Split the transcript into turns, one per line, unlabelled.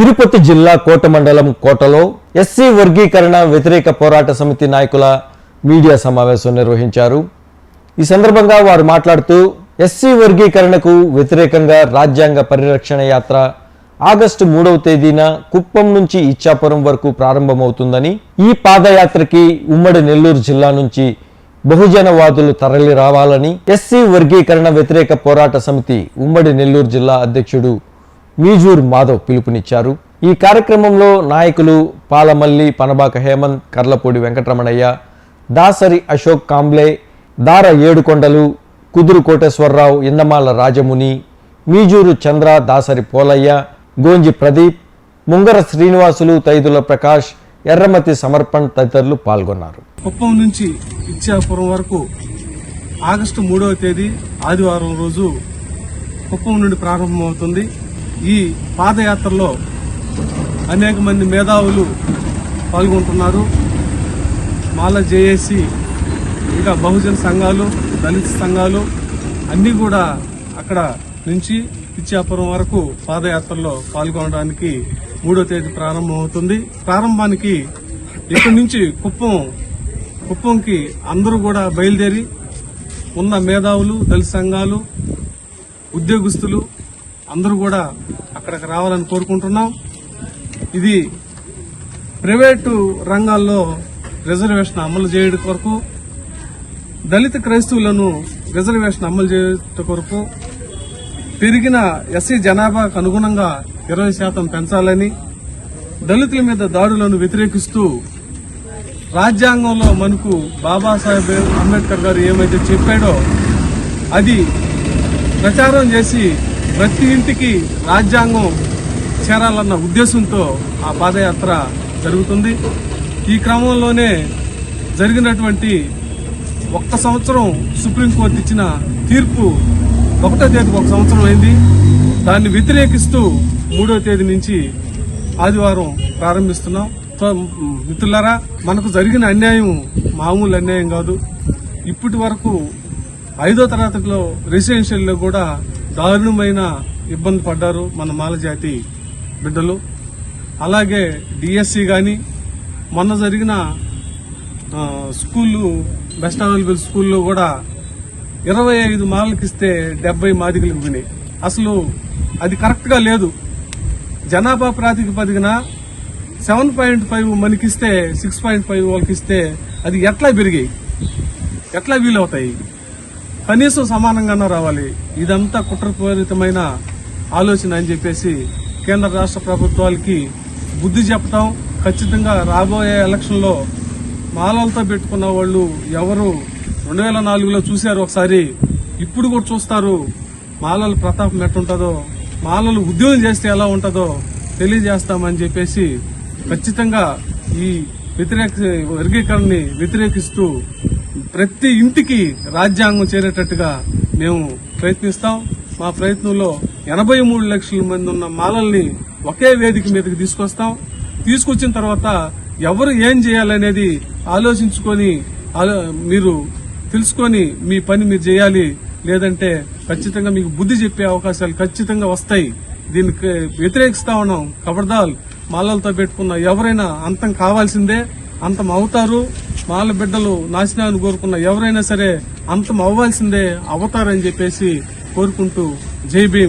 తిరుపతి జిల్లా కోట మండలం కోటలో ఎస్సీ వర్గీకరణ వ్యతిరేక పోరాట సమితి నాయకుల మీడియా సమావేశం నిర్వహించారు. ఈ సందర్భంగా వారు మాట్లాడుతూ ఎస్సీ వర్గీకరణకు వ్యతిరేకంగా రాజ్యాంగ పరిరక్షణ యాత్ర ఆగస్టు మూడవ తేదీన కుప్పం నుంచి ఇచ్చాపురం వరకు ప్రారంభమవుతుందని ఈ పాదయాత్రకి ఉమ్మడి నెల్లూరు జిల్లా నుంచి బహుజనవాదులు తరలి రావాలని ఎస్సీ వర్గీకరణ వ్యతిరేక పోరాట సమితి ఉమ్మడి నెల్లూరు జిల్లా అధ్యక్షుడు మీజూర్ మాధవ్ పిలుపునిచ్చారు. ఈ కార్యక్రమంలో నాయకులు పాలమల్లి పనబాక హేమంత్ కర్లపూడి వెంకటరమణయ్య దాసరి అశోక్ కాంబ్లే దార ఏడుకొండలు కుదురు కోటేశ్వరరావు ఇందమాల రాజముని మీజూరు చంద్ర దాసరి పోలయ్య గోంజి ప్రదీప్ ముంగర శ్రీనివాసులు తైదుల ప్రకాష్ ఎర్రమతి సమర్పణ్ తదితరులు పాల్గొన్నారు.
కుప్పం నుంచి ఇచ్చాపురం వరకు ఆగస్టు మూడవ తేదీ ఆదివారం రోజు కుప్పం నుండి ప్రారంభమవుతుంది. ఈ పాదయాత్రలో అనేక మంది మేధావులు పాల్గొంటున్నారు. మాల జేఏసీ ఇంకా బహుజన సంఘాలు దళిత సంఘాలు అన్నీ కూడా అక్కడ నుంచి పిచ్చాపురం వరకు పాదయాత్రలో పాల్గొనడానికి మూడో తేదీ ప్రారంభమవుతుంది. ప్రారంభానికి ఇక్కడి నుంచి కుప్పం కుప్పంకి అందరూ కూడా బయలుదేరి ఉన్న మేధావులు దళిత సంఘాలు ఉద్యోగస్తులు అందరూ కూడా అక్కడికి రావాలని కోరుకుంటున్నాం. ఇది ప్రైవేటు రంగాల్లో రిజర్వేషన్ అమలు చేయడం కొరకు దళిత క్రైస్తవులను రిజర్వేషన్ అమలు చేయడం కొరకు పెరిగిన ఎస్సీ జనాభాకు అనుగుణంగా ఇరవై శాతం పెంచాలని దళితుల మీద దాడులను వ్యతిరేకిస్తూ రాజ్యాంగంలో మనకు బాబాసాహెబ్ అంబేద్కర్ గారు ఏమైతే చెప్పాడో అది ప్రచారం చేసి ప్రతి ఇంటికి రాజ్యాంగం చేరాలన్న ఉద్దేశంతో ఆ పాదయాత్ర జరుగుతుంది. ఈ క్రమంలోనే జరిగినటువంటి ఒక్క సంవత్సరం సుప్రీంకోర్టు ఇచ్చిన తీర్పు ఒకటో తేదీకి ఒక సంవత్సరం అయింది. దాన్ని వ్యతిరేకిస్తూ మూడో తేదీ నుంచి ఆదివారం ప్రారంభిస్తున్నాం. మిత్రులారా మనకు జరిగిన అన్యాయం మామూలు అన్యాయం కాదు. ఇప్పటి వరకు ఐదో తరగతిలో రెసిడెన్షియల్లో కూడా దారుణమైన ఇబ్బంది పడ్డారు మన మాల జాతి బిడ్డలు. అలాగే డిఎస్సి కానీ మొన్న జరిగిన స్కూళ్ళు బెస్ట్ అవైలబుల్ స్కూల్లో కూడా ఇరవై ఐదు మాలకి ఇస్తే డెబ్బై మాదిగలకు విని అసలు అది కరెక్ట్గా లేదు. జనాభా ప్రాతిపదికన సెవెన్ పాయింట్ ఫైవ్ మనకిస్తే సిక్స్ పాయింట్ ఫైవ్ వాళ్ళకి ఇస్తే అది ఎట్లా పెరిగాయి? ఎట్లా వీలవుతాయి? కనీసం సమానంగానే రావాలి. ఇదంతా కుట్రపూరితమైన ఆలోచన అని చెప్పేసి కేంద్ర రాష్ట్ర ప్రభుత్వాలకి బుద్ధి చెప్పటం ఖచ్చితంగా రాబోయే ఎలక్షన్లో మాలలతో పెట్టుకున్న వాళ్ళు ఎవరు రెండు వేల నాలుగులో చూశారు ఒకసారి ఇప్పుడు కూడా చూస్తారు. మాలల ప్రతాపం ఎట్టుంటుందో మాలలు ఉద్యోగం చేస్తే ఎలా ఉంటుందో తెలియజేస్తామని చెప్పేసి ఖచ్చితంగా ఈ వ్యతిరేక వర్గీకరణని వ్యతిరేకిస్తూ ప్రతి ఇంటికి రాజ్యాంగం చేరేటట్టుగా మేము ప్రయత్నిస్తాం. మా ప్రయత్నంలో ఎనభై మూడు లక్షల మంది ఉన్న మాలల్ని ఒకే వేదిక మీదకి తీసుకొస్తాం. తీసుకొచ్చిన తర్వాత ఎవరు ఏం చేయాలనేది ఆలోచించుకొని ఆలో- మీరు తెలుసుకొని మీ పని మీరు చేయాలి. లేదంటే ఖచ్చితంగా మీకు బుద్ధి చెప్పే అవకాశాలు ఖచ్చితంగా వస్తాయి. దీనికి వ్యతిరేకిస్తా ఉన్నాం. కబర్దాల్ మాలలతో పెట్టుకున్న ఎవరైనా అంతం కావాల్సిందే అంతం అవుతారు. వాళ్ళ బిడ్డలు నాశనాన్ని కోరుకున్న ఎవరైనా సరే అంతం అవ్వాల్సిందే అవతారని చెప్పేసి కోరుకుంటూ జై భీమ్.